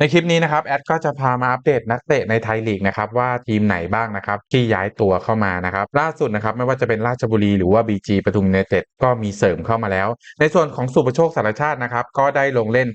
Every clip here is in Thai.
ในคลิปนี้นะครับแอดก็จะพามาอัปเดตนักเตะในไทยลีกนะครับว่าทีมไหนบ้างนะครับที่ย้ายตัวเข้ามานะครับล่าสุดนะครับไม่ว่าจะเป็นราชบุรีหรือว่า BG ปทุมยูไนเต็ดก็มีเสริมเข้ามาแล้ว ในส่วนของสุประโชคสารชาตินะครับก็ได้ลงเล่น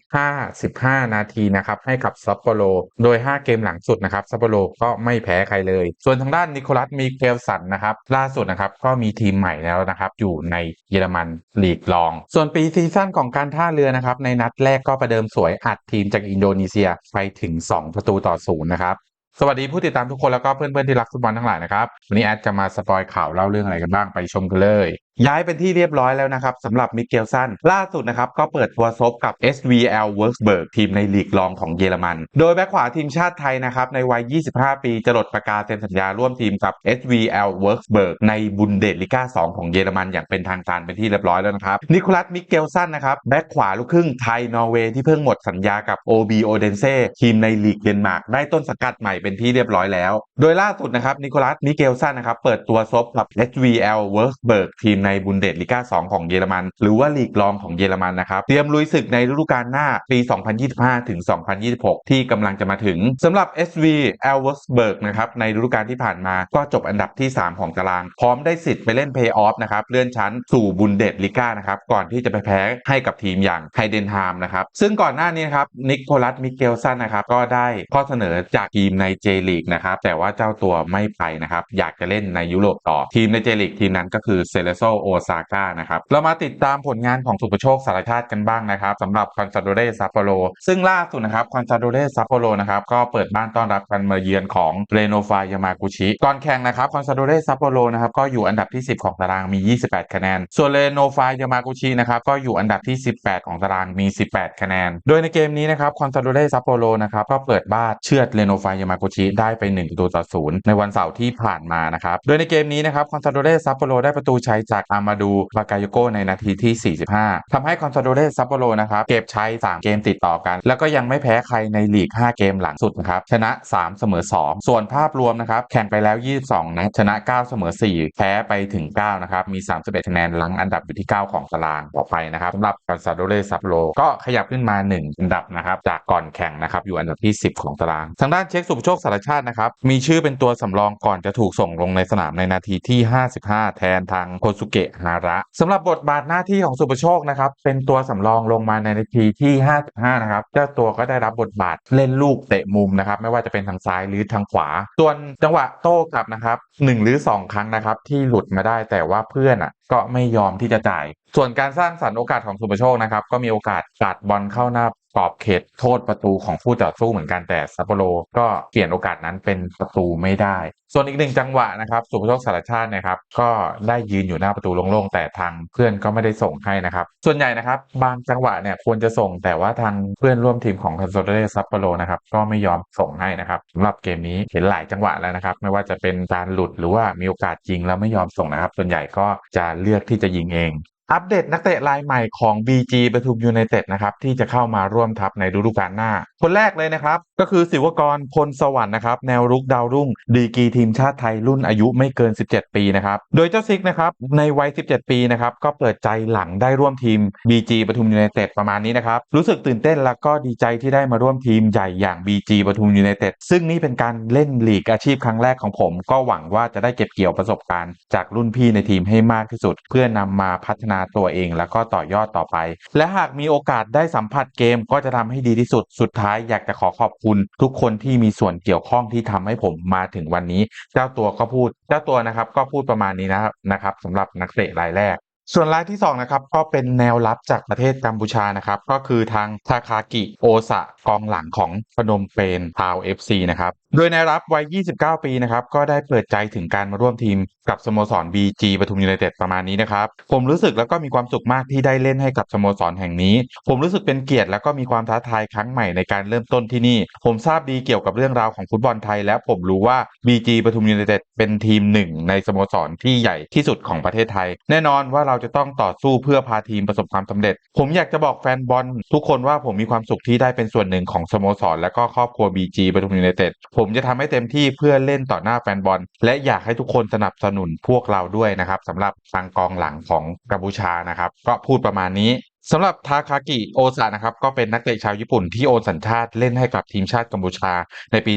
55 นาทีนะครับให้กับซัปโปโรโดย 5 เกมหลังสุดนะครับซัปโปโรก็ไม่แพ้ใครเลย ส่วนทางด้านนิโคลัสมีเกลสันนะครับล่าสุดนะครับก็มีทีมใหม่แล้วนะครับอยู่ในเยอรมันลีกรอง ส่วนปีซีซั่นของการท่าเรือนะครับในนัดแรกก็ประเดิมสวยอัดทีมจากอินโดนีเซียไปถึง 2 ประตูต่อศูนย์นะครับ สวัสดีผู้ติดตามทุกคนแล้วก็เพื่อนๆที่รักฟุตบอลทั้งหลายนะครับ วันนี้แอดจะมาสปอยข่าวเล่าเรื่องอะไรกันบ้างไปชมกันเลย ย้ายเป็นที่เรียบร้อยแล้วนะครับสำหรับมิเกลสันล่าสุดนะครับก็เปิดตัวซบกับ SVL Wolfsburg ทีมในลีกรองของเยอรมัน โดยแบ็คขวาทีมชาติไทยนะครับในวัย 25 ปีจะหลดประกาศเซ็นสัญญาร่วมทีมกับ SVL Wolfsburg ในบุนเดสลิก้า 2 ของเยอรมันอย่างเป็นทางการเป็นที่เรียบร้อยแล้วนะครับนิโคลัสมิเกลสันนะครับแบ็คขวาลูกครึ่งไทยนอร์เวย์ที่เพิ่งหมดสัญญากับ OB Odense ทีมในลีกเดนมาร์กได้ต้นสังกัดใหม่เป็นที่เรียบร้อยแล้ว โดยล่าสุดนะครับนิโคลัสมิเกลสันนะครับเปิดตัวซบกับ SVL Wolfsburg ทีมในบุนเดสลิก้า2 ของเยอรมัน หรือว่าลีกรองของเยอรมันนะครับ เตรียมลุยศึกในฤดูกาลหน้าปี 2025 ถึง 2026 ที่กำลังจะมาถึงสำหรับ SV e l v e r s b e r g นะครับในฤดูกาลที่ผ่านมาก็จบอันดับที่ 3 ของตาราง พร้อมได้สิทธิ์ไปเล่นเพย์ออฟนะครับเลื่อนชั้นสู่บุนเดสลิก้านะครับก่อนที่จะไปแพ้ให้กับทีมอย่างไฮเดนฮามนะครับซึ่งก่อนหน้านี้นะครับนิโคลัสมิเกลสันนะครับก็ได้ข้อเสนอจากทีมในเจลีกนะครับแต่ว่าเจ้าตัวไม่ไปนะครับอยากจะเล่นในยุโรปต่อทีมในเจลีกทีมนั้นก็คือเซเลโซโอซาก้านะครับเรามาติดตามผลงานของสุประโชคสารชาติกันบ้างนะครับสำหรับคอนซาโดเรซัปโปโรซึ่งล่าสุดนะครับคอนซาโดเรซัปโปโรนะครับก็เปิดบ้านต้อนรับกันมาเยือนของเรโนฟายามากุชิก่อนแข่งนะครับคอนซาโดเรซัปโปโรนะครับก็อยู่อันดับที่ 10 ของตารางมี 28 คะแนน ส่วนเรโนฟายามากุชินะครับก็อยู่อันดับที่ 18 ของตารางมี 18 คะแนน โดยในเกมนี้นะครับคอนซาโดเรซัปโปโรนะครับก็เปิดบ้านเชือดเรโนฟายามากุชิได้ไป1ประตูต่อศูนย์ในวันเสาร์ที่ผ่านมานะครับโดยในเกมนี้นะครับคอนซาโดเรซัปโปโรได้ประตูชัยจากอามาดูบากายโกในนาทีที่ 45ทำให้คอนซาโดเรซัปโปโรนะครับเก็บชัย3เกมติดต่อกัน แล้วก็ยังไม่แพ้ใครในลีก 5 เกมหลังสุดนะครับชนะ 3 เสมอ 2 ส่วนภาพรวมนะครับแข่งไปแล้ว 22 นัดชนะ 9 เสมอ 4 แพ้ไปถึง 9 นะครับ มี 31คะแนนหลังอันดับอยู่ที่ 9 ของตารางต่อไปนะครับสำหรับคอนซาโดเรซัปโปโรก็ขยับขึ้นมา 1 อันดับนะครับจากก่อนแข่งนะครับอยู่อันดับที่ 10 ของตาราง ทางด้านเช็คสุภโชคสารชาตินะครับมีชื่อเป็นตัวสำรองก่อนจะถูกส่งลงในสนามในนาทีที่ 55 แทนทางโคสุเกะฮาระสำหรับบทบาทหน้าที่ของสุภโชคนะครับเป็นตัวสำรองลงมาในนาทีที่ 55 นะครับเจ้าตัวก็ได้รับบทบาทเล่นลูกเตะมุมนะครับไม่ว่าจะเป็นทางซ้ายหรือทางขวา ส่วนจังหวะโต้กลับนะครับ1หรือ 2 ครั้งนะครับที่หลุดมาได้แต่ว่าเพื่อนอะก็ไม่ยอมที่จะจ่าย ส่วนการสร้างสรรค์โอกาสของสุภโชคนะครับก็มีโอกาสกัดบอลเข้าหน้า กรอบเขตโทษประตูของผู้ต่อสู้เหมือนกันแต่ซัปโปโรก็เปลี่ยนโอกาสนั้นเป็นประตูไม่ได้ ส่วนอีกหนึ่งจังหวะนะครับสุภโชคสารชาตินะครับ ก็ได้ยืนอยู่หน้าประตูโล่งๆแต่ทางเพื่อนก็ไม่ได้ส่งให้นะครับ ส่วนใหญ่นะครับ บางจังหวะเนี่ยควรจะส่งแต่ว่าทางเพื่อนร่วมทีมของคอนโซลเดซัปโปโรนะครับก็ไม่ยอมส่งให้นะครับสำหรับเกมนี้เห็นหลายจังหวะแล้วนะครับ ไม่ว่าจะเป็นการหลุดหรือว่ามีโอกาสยิงแล้วไม่ยอมส่งนะครับ ส่วนใหญ่ก็จะเลือกที่จะยิงเอง อัปเดตนักเตะรายใหม่ของ BG ปทุมยูไนเต็ดนะครับที่จะเข้ามาร่วมทัพในฤดูกาลหน้า คนแรกเลยนะครับ ก็คือศิวกรพลสวรรค์นะครับแนวรุกดาวรุ่ง ดีกีทีมชาติไทยรุ่นอายุไม่เกิน 17 ปีนะครับโดยเจ้าซิกนะครับในวัย 17 ปีนะครับก็เปิดใจหลังได้ร่วมทีม BG ปทุมยูไนเต็ดประมาณนี้นะครับรู้สึกตื่นเต้นแล้วก็ดีใจที่ได้มาร่วมทีมใหญ่อย่าง BG ปทุมยูไนเต็ดซึ่งนี่เป็นการเล่นลีกอาชีพครั้งแรกของผม ก็หวังว่าจะได้เก็บเกี่ยวประสบการณ์จากรุ่นพี่ในทีมให้มากที่สุด เพื่อนำมาพัฒนาตัวเอง แล้วก็ต่อยอดต่อไป และหากมีโอกาสได้สัมผัสเกมก็จะทำให้ดีที่สุด สุดท้ายอยากจะขอขอบคุณ ทุกคนที่มีส่วนเกี่ยวข้องที่ทำให้ผมมาถึงวันนี้ เจ้าตัวก็พูด เจ้าตัวนะครับก็พูดประมาณนี้นะครับนะครับสำหรับนักเตะรายแรก ส่วนรายที่2นะครับก็เป็นแนวรับจากประเทศกัมพูชานะครับ ก็คือทางทาคากิโอสะกองหลังของพนมเปญทาวเอฟซีนะครับโดยในรับวัย 29 ปีนะครับก็ได้เปิดใจถึงการมาร่วมทีมกับสโมสร BG ปทุมยูไนเต็ดประมาณนี้นะครับ ผมรู้สึกแล้วก็มีความสุขมากที่ได้เล่นให้กับสโมสรแห่งนี้ ผมรู้สึกเป็นเกียรติแล้วก็มีความท้าทายครั้งใหม่ในการเริ่มต้นที่นี่ ผมทราบดีเกี่ยวกับเรื่องราวของฟุตบอลไทย และผมรู้ว่า BG ปทุมยูไนเต็ดเป็นทีมหนึ่งในสโมสรที่ใหญ่ที่สุดของประเทศไทย แน่นอนว่าเราราจะต้องต่อสู้เพื่อพาทีมประสบความสำเร็จ ผมอยากจะบอกแฟนบอลทุกคนว่าผมมีความสุขที่ได้เป็นส่วนหนึ่งของสโมสร และก็ครอบครัว BG ปทุมยูไนเต็ดผมจะทำให้เต็มที่เพื่อเล่นต่อหน้าแฟนบอล และอยากให้ทุกคนสนับสนุนพวกเราด้วยนะครับสำหรับทางกองหลังของกัมพูชานะครับ ก็พูดประมาณนี้ สำหรับทาคากิโอซานะครับก็เป็นนักเตะชาวญี่ปุ่นที่โอนสัญชาติเล่นให้กับทีมชาติกัมพูชาในปี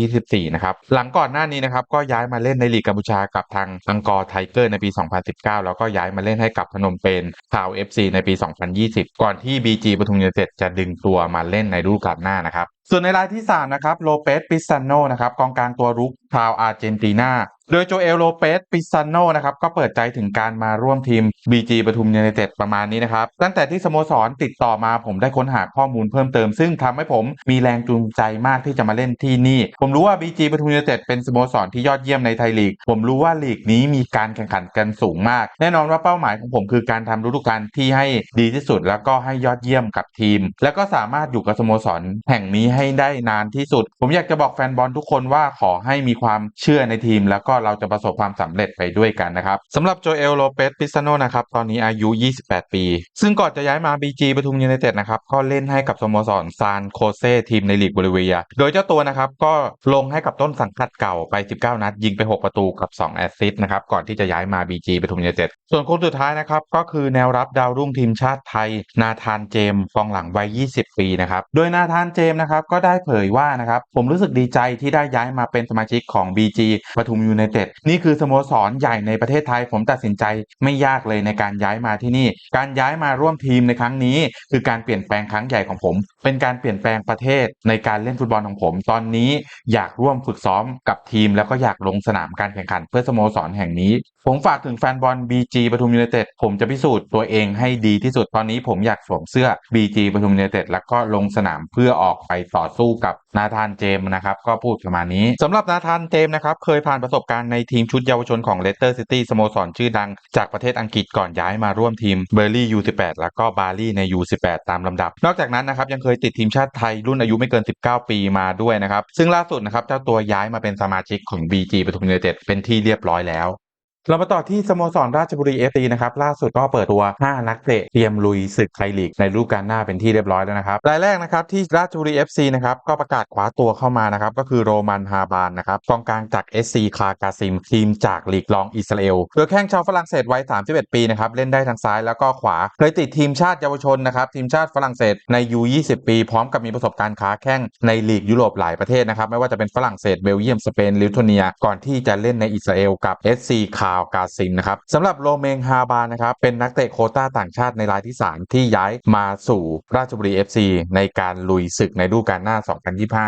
2024 นะครับหลังก่อนหน้านี้นะครับก็ย้ายมาเล่นในลีกกัมพูชากับทางอังกอร์ไทเกอร์ในปี 2019 แล้วก็ย้ายมาเล่นให้กับพนมเปญทาว FC ในปี 2020 ก่อนที่ BG ปทุมยูไนเต็ดจะดึงตัวมาเล่นในฤดูกาลหน้านะครับส่วนในรายที่ 3 นะครับโลเปสปิซานโนนะครับกองกลางตัวรุกชาวอาร์เจนตินา โดยโจเอลโลเปสปิซานโนนะครับก็เปิดใจถึงการมาร่วมทีม BG ปทุมยูไนเต็ดประมาณนี้นะครับ ตั้งแต่ที่สโมสรติดต่อมาผมได้ค้นหาข้อมูลเพิ่มเติม ซึ่งทำให้ผมมีแรงจูงใจมากที่จะมาเล่นที่นี่ ผมรู้ว่า BG ปทุมยูไนเต็ดเป็นสโมสรที่ยอดเยี่ยมในไทยลีก ผมรู้ว่าลีกนี้มีการแข่งขันกันสูงมาก แน่นอนว่าเป้าหมายของผมคือการทำฤดูกาลที่ให้ดีที่สุด แล้วก็ให้ยอดเยี่ยมกับทีม แล้วก็สามารถอยู่กับสโมสรแห่งนี้ให้ได้นานที่สุด ผมอยากจะบอกแฟนบอลทุกคนว่าขอให้มีความเชื่อในทีมแล้วก็็เราจะประสบความสำเร็จไปด้วยกันนะครับสำหรับโจเอลโลเปสปิซาโนนะครับตอนนี้อายุ 28 ปี ซึ่งก่อนจะย้ายมา BG ปทุมยูไนเต็ดนะครับก็เล่นให้กับสโมสรซานโคเซทีมในลีกบริเวีย โดยเจ้าตัวนะครับก็ลงให้กับต้นสังกัดเก่าไป 19 นัด ยิงไป 6 ประตูกับ 2 แอสซิสต์นะครับก่อนที่จะย้ายมา BG ปทุมยูไนเต็ดส่วนคนสุดท้ายนะครับก็คือแนวรับดาวรุ่งทีมชาติไทย นาธานเจมส์กองหลังวัย 20 ปีนะครับโดยนาธานเจมนะครับก็ได้เผยว่านะครับผมรู้สึกดีใจที่ได้ย้ายมาเป็นสมาชิกของ BG ปทุมยูไนเต็ดนี่คือสโมสรใหญ่ในประเทศไทย ผมตัดสินใจไม่ยากเลยในการย้ายมาที่นี่ การย้ายมาร่วมทีมในครั้งนี้ คือการเปลี่ยนแปลงครั้งใหญ่ของผม เป็นการเปลี่ยนแปลงประเทศในการเล่นฟุตบอลของผม ตอนนี้อยากร่วมฝึกซ้อมกับทีม แล้วก็อยากลงสนามการแข่งขัน เพื่อสโมสรแห่งนี้ ผมฝากถึงแฟนบอล BG ปทุมยูไนเต็ดผมจะพิสูจน์ตัวเองให้ดีที่สุดตอนนี้ผมอยากสวมเสื้อ BG ปทุมยูไนเต็ดแล้วก็ลงสนามเพื่อออกไปต่อสู้กับ นาธานเจมส์นะครับก็พูดประมาณนี้สำหรับนาธานเจมส์นะครับเคยผ่านประสบการณ์ในทีมชุดเยาวชนของเลสเตอร์ซิตี้สโมสรชื่อดังจากประเทศอังกฤษก่อนย้ายมาร่วมทีมเบอร์ลี่ U18 แล้วก็บาร์ลี่ใน U18 ตามลำดับ นอกจากนั้นนะครับยังเคยติดทีมชาติไทยรุ่นอายุไม่เกิน 19 ปีมาด้วยนะครับซึ่งล่าสุดนะครับเจ้าตัวย้ายมาเป็นสมาชิกของ BG ปทุมยูไนเต็ดเป็นที่เรียบร้อยแล้ว เรามาต่อที่สโมสรราชบุรีเอฟซีนะครับล่าสุดก็เปิดตัว 5 นักเตะเตรียมลุยศึกไทยลีกในฤดูกาลหน้าเป็นที่เรียบร้อยแล้วนะครับรายแรกนะครับที่ราชบุรีเอฟซีนะครับก็ประกาศคว้าตัวเข้ามานะครับก็คือโรมันฮาบานนะครับกองกลางจาก SC คากาซิมทีมจากลีกรองอิสราเอลโดยแข้งชาวฝรั่งเศสวัย 31 ปีนะครับเล่นได้ทั้งซ้ายแล้วก็ขวาเคยติดทีมชาติเยาวชนนะครับทีมชาติฝรั่งเศสใน U20 ปี พร้อมกับมีประสบการณ์ค้าแข้งในลีกยุโรปหลายประเทศนะครับไม่ว่าจะเป็นฝรั่งเศสเบลเยียมสเปนลิทัวเนีย ก่อนที่จะเล่นในอิสราเอลกับ SC คากาซิมนะครับสำหรับโรเมงฮาบานนะครับเป็นนักเตะโคต้าต่างชาติในรายที่ 3 ที่ย้ายมาสู่ราชบุรี FC ในการลุยศึกในฤดูกาลหน้า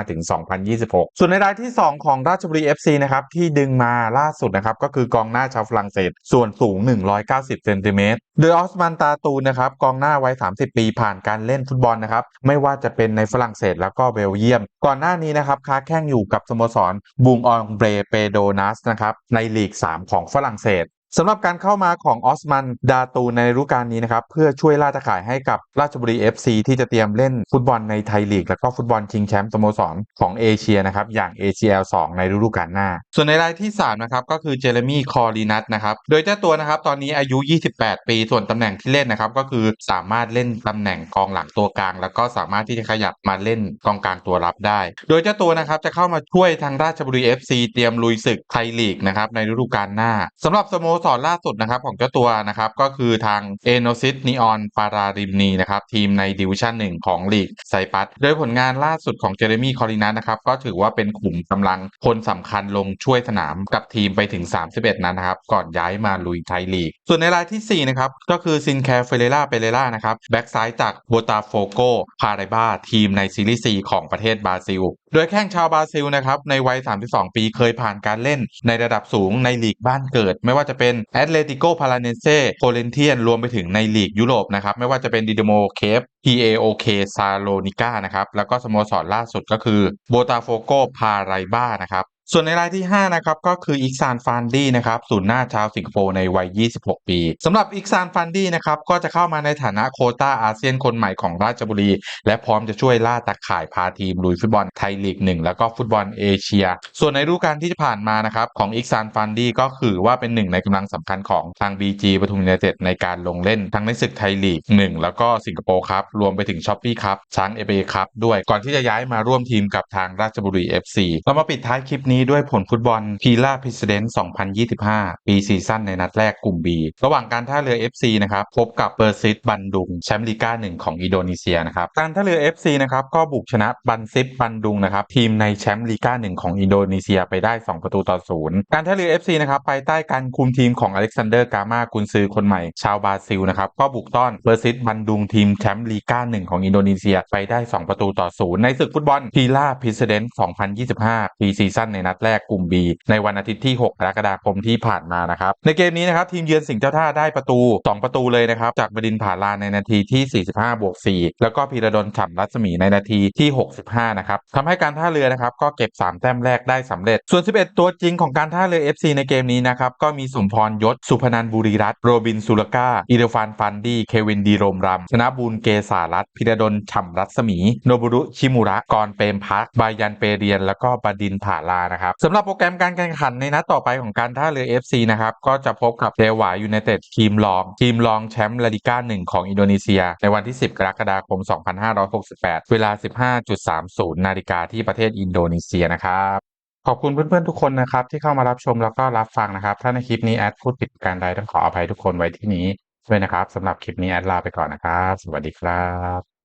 2025ถึง2026 ส่วนในรายที่ 2 ของราชบุรี FC นะครับที่ดึงมาล่าสุดนะครับก็คือกองหน้าชาวฝรั่งเศส ส่วนสูง 190เซนติเมตรโดยออสมันตาตูนะครับกองหน้าวัย 30 ปีผ่านการเล่นฟุตบอลนะครับไม่ว่าจะเป็นในฝรั่งเศสแล้วก็เบลเยียม ก่อนหน้านี้นะครับค้าแข้งอยู่กับสโมสรบุงอองเบรเปโดนัสนะครับในลีก 3 ของฝรั่งเศส สำหรับการเข้ามาของออสมันดาตูในฤดูกาลนี้นะครับ เพื่อช่วยล่าตะข่ายให้กับราชบุรี FC ที่จะเตรียมเล่นฟุตบอลในไทยลีก และก็ฟุตบอลชิงแชมป์สโมสรของเอเชียนะครับ อย่าง ACL 2 ในฤดูกาลหน้า ส่วนในรายที่ 3 นะครับ ก็คือเจเรมี่คอรีนัทนะครับ โดยเจ้าตัวนะครับ ตอนนี้อายุ 28 ปี ส่วนตำแหน่งที่เล่นนะครับ ก็คือสามารถเล่นตำแหน่งกองหลังตัวกลาง แล้วก็สามารถที่จะขยับมาเล่นกองกลางตัวรับได้ โดยเจ้าตัวนะครับจะเข้ามาช่วยทางราชบุรี FC เตรียมลุยศึกไทยลีกนะครับในฤดูกาลหน้าสำหรับสโมสรล่าสุดนะครับของเจ้าตัวนะครับก็คือทางเอโนซิตนีออนปาราริมนีนะครับทีมในดิวิชั่นหนึ่งของลีกไซปัสโดยผลงานล่าสุดของเจเรมี่คอรินัสนะครับก็ถือว่าเป็นขุมกำลังคนสำคัญลงช่วยสนามกับทีมไปถึง 31 นัดนะครับ ก่อนย้ายมาลุยไทยลีก ส่วนในรายทีสี่4 นะครับ ก็คือซินแคร์เฟเรล่าเปเรล่านะครับแบ็กซ้ายจากโบตาโฟโกพาไรบาทีมในซีรีส์ C ของประเทศบราซิล โดยแข้งชาวบราซิลนะครับในวัย 32 ปีเคยผ่านการเล่นในระดับสูงในลีกบ้านเกิด ไม่ว่าจะเป็นแอตเลติโกพาราเนเซโคเลนเทียนรวมไปถึงในลีกยุโรปนะครับ ไม่ว่าจะเป็นดิโดโมเคฟ PAOK ซาโลนิก้านะครับ แล้วก็สโมสรล่าสุดก็คือโบตาโฟโกพาไรบ้านะครับ ส่วนในรายที่ 5 นะครับก็คืออิกซานฟันดี้นะครับศูนย์หน้าชาวสิงคโปร์ในวัย 26 ปีสำหรับอิกซานฟันดี้นะครับก็จะเข้ามาในฐานะโคต้าอาเซียนคนใหม่ของราชบุรี และพร้อมจะช่วยล่าตะข่ายพาทีมลุยฟุตบอลไทยลีก 1 แล้วก็ฟุตบอลเอเชีย ส่วนในฤดูกาลที่ผ่านมานะครับของอิกซานฟันดี้ก็คือว่าเป็นหนึ่งในกำลังสำคัญของทาง BG ปทุมยูไนเต็ดในการลงเล่นทั้งในศึกไทยลีก 1 แล้วก็สิงคโปร์ครับรวมไปถึงช้อปปี้ครับช้างเอเบครับด้วยก่อนที่จะย้ายมาร่วมทีมกับทางราชบุรี FC เรามาปิดท้ายคลิปนี้นี้ด้วยผลฟุตบอลพีลาพิเศษ2025 ปีซีซั่นในนัดแรกกลุ่ม B ระหว่างการท่าเรือ FC นะครับพบกับเปอร์ซิตบันดุงแชมป์ลีกาหนึ่งของอินโดนีเซียนะครับการท่าเรือ FC นะครับก็บุกชนะบันซิปบันดุงนะครับทีมในแชมป์ลีกาหนึ่งของอินโดนีเซียไปได้ 2 ประตูต่อศูนย์การท่าเรือ FC นะครับภายใต้การคุมทีมของอเล็กซานเดอร์กามากุนซือคนใหม่ชาวบราซิลนะครับก็บุกต้อนเปอร์ซิตบันดุงทีมแชมป์ลีกาหนึ่งของอินโดนีเซียไปได้ 2 ประตูต่อศูนย์ในศึกฟุตบอลพีลาพิเศษ2025 ปีซีซั่นในนัดแรกกลุ่ม B ในวันอาทิตย์ที่ 6 กรกฎาคมที่ผ่านมานะครับ ในเกมนี้นะครับทีมเยือนสิงห์เจ้าท่าได้ประตู 2 ประตูเลยนะครับ จากบดินผาลาในนาทีที่ 45 บวก 4 แล้วก็พีระดลฉ่ำรัศมีในนาทีที่ 65 นะครับทำให้การท่าเรือนะครับก็เก็บ 3 แต้มแรกได้สำเร็จ ส่วน 11 ตัวจริงของการท่าเรือ FC ในเกมนี้นะครับก็มีสุมพรยศ สุพนันบุรีรัตน์โรบินสุลกาอิเดฟานฟันดี้เควินดีโรมรำชนะบูลเกษารัตน์พีระดลฉ่ำรัศมี โนบุรุชิมุระกรเปมพักบายันเปเรียน แล้วก็บดินผาลานะครับสำหรับโปรแกรมการแข่งขันในนัดต่อไปของการท่าเรือ FC นะครับก็จะพบกับเดวายูไนเต็ดทีมรอง ทีมรองแชมป์ลาลิก้าหนึ่งของอินโดนีเซีย ในวันที่ 10 กรกฎาคม 2568 เวลา 15.30 นาฬิกาที่ประเทศอินโดนีเซียนะครับขอบคุณเพื่อนๆทุกคนนะครับที่เข้ามารับชมแล้วก็รับฟังนะครับ ถ้าในคลิปนี้แอดพูดผิดการใดต้องขออภัยทุกคนไว้ที่นี้ด้วยนะครับสำหรับคลิปนี้แอดลาไปก่อนนะครับ สวัสดีครับ